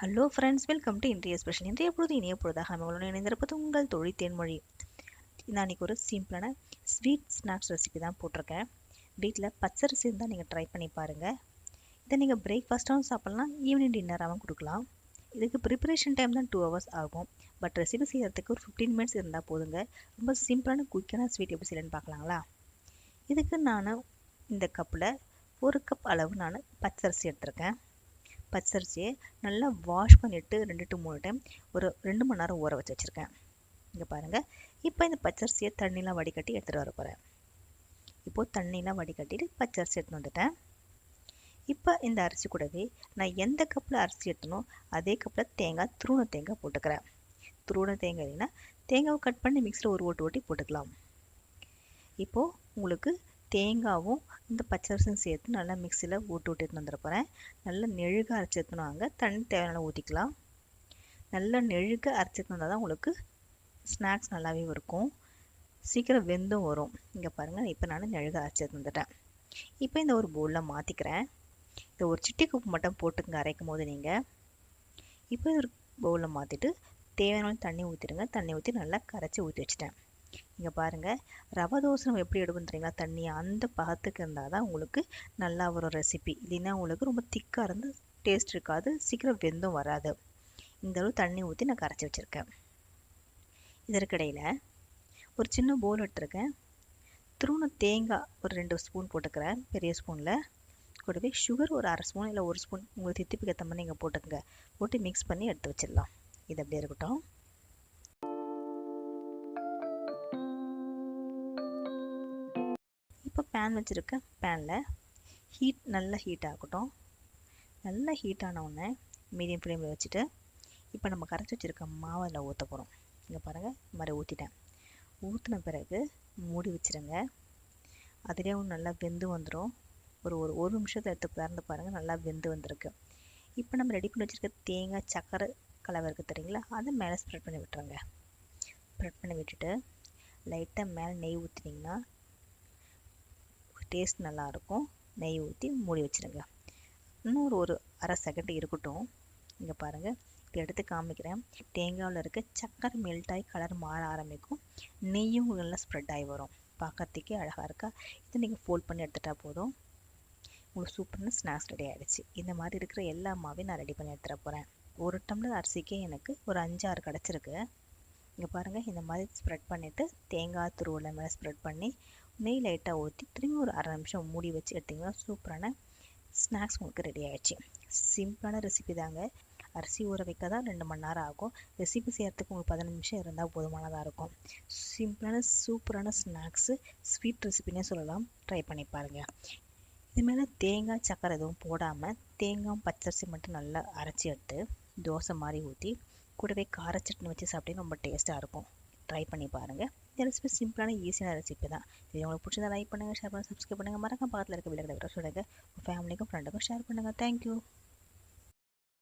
Hello friends welcome to இன்றைய special இன்றைய பொழுது இனிய பொழுதாக நம்மளுடன் இணைந்திருப்பது உங்கள் தொழில் தேன்மொழி. நான் இன்றைக்கி ஒரு சிம்பிளான ஸ்வீட் ஸ்நாக்ஸ் ரெசிபி தான் போட்டிருக்கேன். வீட்டில் பச்சரிசி இருந்தால் நீங்கள் ட்ரை பண்ணி பாருங்கள் இதை நீங்கள் பிரேக்ஃபாஸ்ட்டாகவும் சாப்பிட்லாம் ஈவினிங் டின்னராகவும் கொடுக்கலாம். இதுக்கு ப்ரிப்பரேஷன் டைம் தான் டூ ஹவர்ஸ் ஆகும். பட் ரெசிபி செய்கிறதுக்கு ஒரு ஃபிஃப்டீன் மினிட்ஸ் இருந்தால் போதுங்க. ரொம்ப சிம்பிளான குயிக்கான ஸ்வீட் எப்படி செய்யலன்னு பார்க்கலாங்களா? இதுக்கு நான் இந்த கப்பில் ஒரு கப் அளவு நான் பச்சரிசி எடுத்திருக்கேன். பச்சரிசியை நல்லா வாஷ் பண்ணிவிட்டு ரெண்டு டு மூணு டைம் ஒரு ரெண்டு மணி நேரம் ஊற வச்சு வச்சுருக்கேன். இங்கே பாருங்கள் இப்போ இந்த பச்சரிசியை தண்ணிலாம் வடிகட்டி எடுத்துகிட்டு வர போகிறேன் இப்போது தண்ணிலாம் வடிகட்டிட்டு பச்சரிசி எடுத்துன்னு வந்துட்டேன். இப்போ இந்த அரிசி கூடவே நான் எந்த கப்பில் அரிசி எடுத்தனோ அதே கப்பில் தேங்காய் துருவண தேங்காய் போட்டுக்கிறேன். துருவண தேங்காய் இல்லைன்னா தேங்காவை கட் பண்ணி மிக்ஸில் ஒரு ஓட்டு ஓட்டி போட்டுக்கலாம். இப்போது உங்களுக்கு தேங்காவும் இந்த பச்சரிசியும் சேர்த்து நல்லா மிக்சியில் ஊட்டு ஓட்டி எடுத்துன்னு வந்துட போகிறேன் நல்லா நெழுக அரைச்சி வாங்க. தண்ணி தேவையான ஊற்றிக்கலாம் நல்லா நெழுக அரைச்சி வந்தால் தான் உங்களுக்கு ஸ்நாக்ஸ் நல்லாவே இருக்கும். சீக்கிரம் வெந்தும் வரும். இங்கே பாருங்கள் இப்போ நான் நெழுக அரைச்சி எடுத்து வந்துட்டேன். இப்போ இந்த ஒரு பவுலில் மாற்றிக்கிறேன் இந்த ஒரு சிட்டி குப்பு மட்டும் போட்டுங்க அரைக்கும் போது நீங்கள் இப்போ ஒரு பவுலில் மாற்றிட்டு தேவையான தண்ணி ஊற்றிடுங்க தண்ணி ஊற்றி நல்லா கரைச்சி ஊற்றி வச்சுட்டேன். இங்கே பாருங்கள் ரவை தோசை நம்ம எப்படி எடுக்கணும் தெரியுங்களா? தண்ணி அந்த பகத்துக்கு இருந்தால் தான் உங்களுக்கு நல்லா வரும் ரெசிபி இல்லைன்னா உங்களுக்கு ரொம்ப திக்காக இருந்து டேஸ்ட் இருக்காது. சீக்கிரம் வெந்தும் வராது. இந்த அளவு தண்ணி ஊற்றி நான் கரைச்சி வச்சுருக்கேன். இதற்கிடையில் ஒரு சின்ன போல் எடுத்துருக்கேன். திருவண்ண தேங்காய் ஒரு ரெண்டு ஸ்பூன் போட்டுக்கிறேன். பெரிய ஸ்பூனில் கூடவே சுகர் ஒரு அரை ஸ்பூன் இல்லை ஒரு ஸ்பூன் உங்களுக்கு தித்திப்புக்கு ஏற்ற மாதிரி நீங்கள் போட்டுக்கோங்க. போட்டு மிக்ஸ் பண்ணி எடுத்து வச்சிடலாம். இது அப்படியே இருக்கட்டும். பேன் வச்சுருக்கேன் பேனில் ஹீட் நல்லா ஹீட் ஆகட்டும். நல்லா ஹீட் ஆனவுடனே மீடியம் ஃப்ளேமில் வச்சுட்டு இப்போ நம்ம கரைச்சி வச்சுருக்க மாவை அதில் ஊற்ற போகிறோம் இங்கே பாருங்கள் இந்த மாதிரி ஊற்றிட்டேன் ஊற்றின பிறகு மூடி வச்சுருங்க. அதிலே நல்லா வெந்து வந்துடும் ஒரு ஒரு ஒரு நிமிஷத்தை எடுத்து திறந்து பாருங்கள் நல்லா வெந்து வந்திருக்கு. இப்போ நம்ம ரெடி பண்ணி வச்சுருக்க தேங்காய் சக்கரை கலவை இருக்குது தெரியுங்களா? அதை மேலே ஸ்ப்ரெட் பண்ணி விட்டுருங்க. ஸ்ப்ரெட் பண்ணி விட்டுட்டு லைட்டாக மேலே நெய் ஊற்றினீங்கன்னா டேஸ்ட் நல்லாயிருக்கும் நெய் ஊற்றி மூடி வச்சுருங்க. இன்னொரு ஒரு அரை செகண்ட் இருக்கட்டும். இங்கே பாருங்கள் இதை எடுத்து காமிக்கிறேன். தேங்காயில் இருக்க சக்கரை மெல்ட் ஆகி கலர் மாற ஆரம்பிக்கும். நெய்யும் நல்லா ஸ்ப்ரெட் ஆகி வரும். பார்க்கறதுக்கே அழகாக இருக்கா? இதை நீங்கள் ஃபோல்ட் பண்ணி எடுத்துட்டா போதும். உங்களுக்கு சூப்பர்னு ஸ்நாக்ஸ் ரெடி ஆகிடுச்சு இந்த மாதிரி இருக்கிற எல்லா மாவையும் நான் ரெடி பண்ணி எடுத்துகிட்டு போகிறேன் ஒரு டம்ளர் அரிசிக்கே எனக்கு ஒரு அஞ்சாறு கிடச்சிருக்கு. இங்கே பாருங்கள் இந்த மாதிரி ஸ்ப்ரெட் பண்ணிவிட்டு தேங்காய் துருவலை மேலே ஸ்ப்ரெட் பண்ணி நெய் லைட்டாக ஊற்றி திரும்பி ஒரு அரை நிமிஷம் மூடி வச்சு எடுத்திங்கன்னா சூப்பரான ஸ்நாக்ஸ் உங்களுக்கு ரெடி ஆகிடுச்சு சிம்பிளான ரெசிபி தாங்க. அரிசி ஊற வைக்க தான் ரெண்டு மணி நேரம் ஆகும். ரெசிபி செய்கிறதுக்கு உங்களுக்கு பதினஞ்சு நிமிஷம் இருந்தால் போதுமானதாக இருக்கும். சிம்பிளான சூப்பரான ஸ்நாக்ஸு ஸ்வீட் ரெசிபினே சொல்லலாம். ட்ரை பண்ணி பாருங்கள் இது மேலே தேங்காய் சக்கரை எதுவும் போடாமல் தேங்காய் பச்சரிசி மட்டும் நல்லா அரைச்சி எடுத்து தோசை மாதிரி ஊற்றி கூடவே கார சட்னி வச்சு சாப்பிட்டே ரொம்ப டேஸ்ட்டாக இருக்கும். ட்ரை பண்ணி பாருங்கள் இந்த ரெசிபி சிம்பிளான ஈஸியான ரெசிபி தான். இது உங்களுக்கு பிடிச்சதா லைக் பண்ணுங்கள் ஷேர் பண்ணுங்கள் சப்ஸ்கிரைப் பண்ணுங்கள் மறக்காம பக்கத்தில் இருக்க விளையாட விட சொல்லுங்கள் உங்கள் ஃபேமிலிக்கும் ஃப்ரெண்டுக்கும் ஷேர் பண்ணுங்கள் தேங்க்யூ